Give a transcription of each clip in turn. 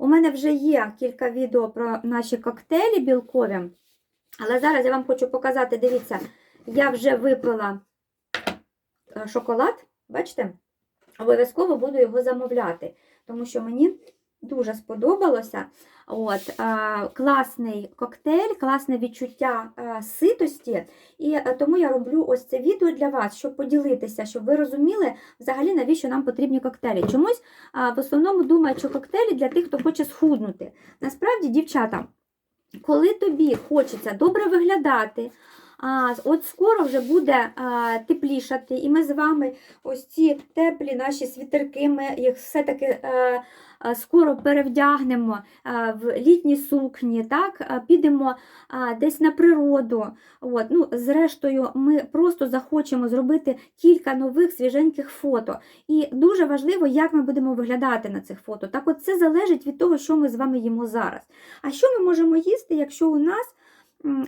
У мене вже є кілька відео про наші коктейлі білкові. Але зараз я вам хочу показати, дивіться, я вже випила е, шоколад, бачите? Обов'язково буду його замовляти, тому що мені дуже сподобалося. От, класний коктейль, класне відчуття е, ситості. І е, тому я роблю ось це відео для вас, щоб поділитися, щоб ви розуміли взагалі, навіщо нам потрібні коктейлі. Чомусь в основному думають, що коктейлі для тих, хто хоче схуднути. Насправді, дівчата, коли тобі хочеться добре виглядати, от скоро вже буде а, теплішати, і ми з вами ось ці теплі наші світерки, ми їх все-таки е, е, скоро перевдягнемо е, в літні сукні, так? підемо а, десь на природу. От, ну, зрештою, ми просто захочемо зробити кілька нових свіженьких фото. І дуже важливо, як ми будемо виглядати на цих фото. Так от це залежить від того, що ми з вами їмо зараз. А що ми можемо їсти, якщо у нас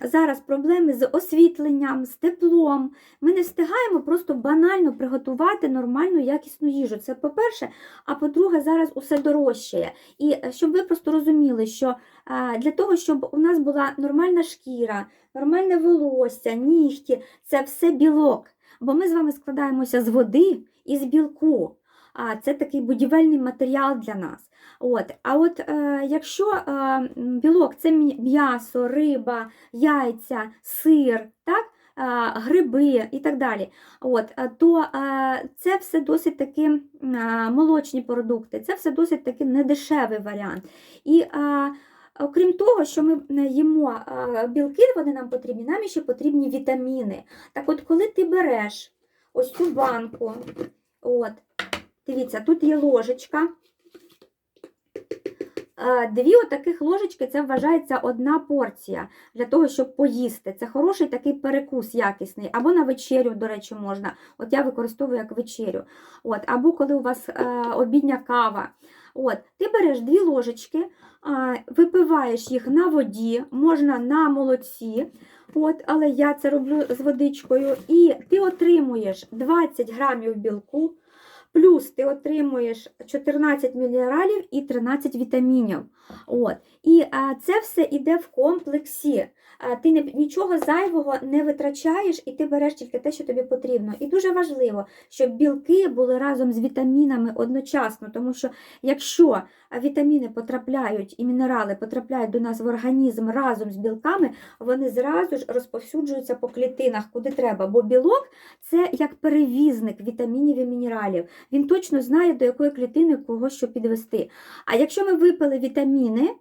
зараз проблеми з освітленням, з теплом? Ми не встигаємо просто банально приготувати нормальну якісну їжу. Це по-перше, а по-друге, зараз усе дорожчає. І е, щоб ви просто розуміли, що е, для того, щоб у нас була нормальна шкіра, нормальне волосся, нігті, це все білок. Бо ми з вами складаємося з води і з білку. А це такий будівельний матеріал для нас. От. А от е, якщо е, білок це м'ясо, риба, яйця, сир, так? е, гриби і так далі, от, е, то е, це все досить таки молочні продукти, це все досить таки недешевий варіант. І Окрім того, що ми їмо білки, вони нам потрібні, нам ще потрібні вітаміни. Так от, коли ти береш ось цю банку, от, дивіться, тут є ложечка. Е, Дві отаких ложечки це вважається одна порція для того, щоб поїсти. Це хороший такий перекус якісний. Або на вечерю, до речі, можна. От я використовую як вечерю. От, або коли у вас е, обідня кава. От, ти береш дві ложечки, а, випиваєш їх на воді, можна на молоці. От, але я це роблю з водичкою. І ти отримуєш 20 грамів білку, плюс ти отримуєш 14 мінералів і 13 вітамінів. От. І а, це все йде в комплексі. А, ти не, нічого зайвого не витрачаєш, і ти береш тільки те, що тобі потрібно. І дуже важливо, щоб білки були разом з вітамінами одночасно, тому що якщо вітаміни потрапляють і мінерали потрапляють до нас в організм разом з білками, вони зразу ж розповсюджуються по клітинах, куди треба. Бо білок це як перевізник вітамінів і мінералів. Він точно знає, до якої клітини кого що підвести. А якщо ми випили вітаміни,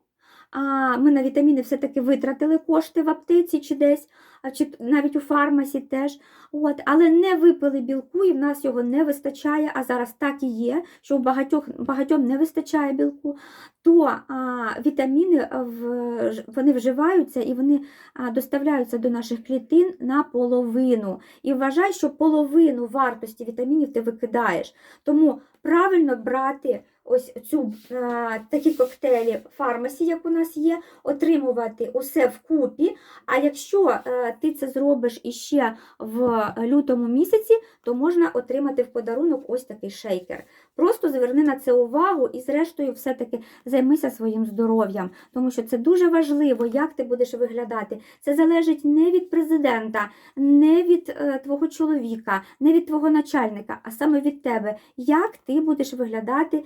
ми на вітаміни все-таки витратили кошти в аптеці чи десь, чи навіть у фармасі теж. От, але не випили білку, і в нас його не вистачає, а зараз так і є, що у багатьох, багатьом не вистачає білку, то а, вітаміни в, вони вживаються і вони доставляються до наших клітин наполовину. І вважай, що половину вартості вітамінів ти викидаєш. Тому правильно брати ось цю е, такі коктейлі фармасі, як у нас є, отримувати усе вкупі. А якщо е, ти це зробиш іще в лютому місяці, то можна отримати в подарунок ось такий шейкер. Просто зверни на це увагу і, зрештою, все-таки займися своїм здоров'ям, тому що це дуже важливо, як ти будеш виглядати. Це залежить не від президента, не від е, твого чоловіка, не від твого начальника, а саме від тебе. Як ти будеш виглядати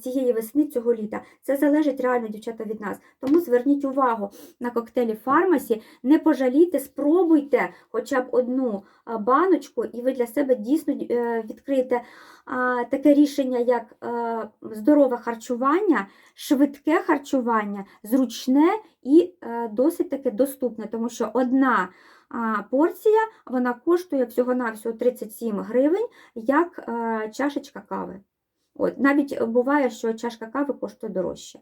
цієї весни, цього літа? Це залежить реально, дівчата, від нас. Тому зверніть увагу на коктейлі фармасі, не пожалійте, спробуйте хоча б одну баночку, і ви для себе дійсно е, відкриєте таке рішення, як е, здорове харчування, швидке харчування, зручне і е, досить таки доступне, тому що одна а, порція вона коштує всього-навсього 37 гривень, як е, чашечка кави. От, навіть буває, що чашка кави коштує дорожче.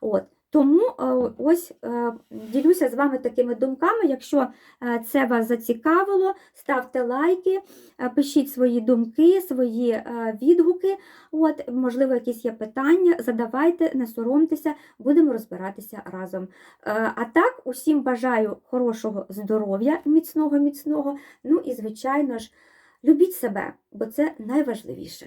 От. Тому е, ось е, ділюся з вами такими думками. Якщо е, це вас зацікавило, ставте лайки, е, пишіть свої думки, свої е, відгуки. От, можливо, якісь є питання, задавайте, не соромтеся, будемо розбиратися разом. Е, А так, усім бажаю хорошого здоров'я, міцного, міцного. Ну і, звичайно ж, любіть себе, бо це найважливіше.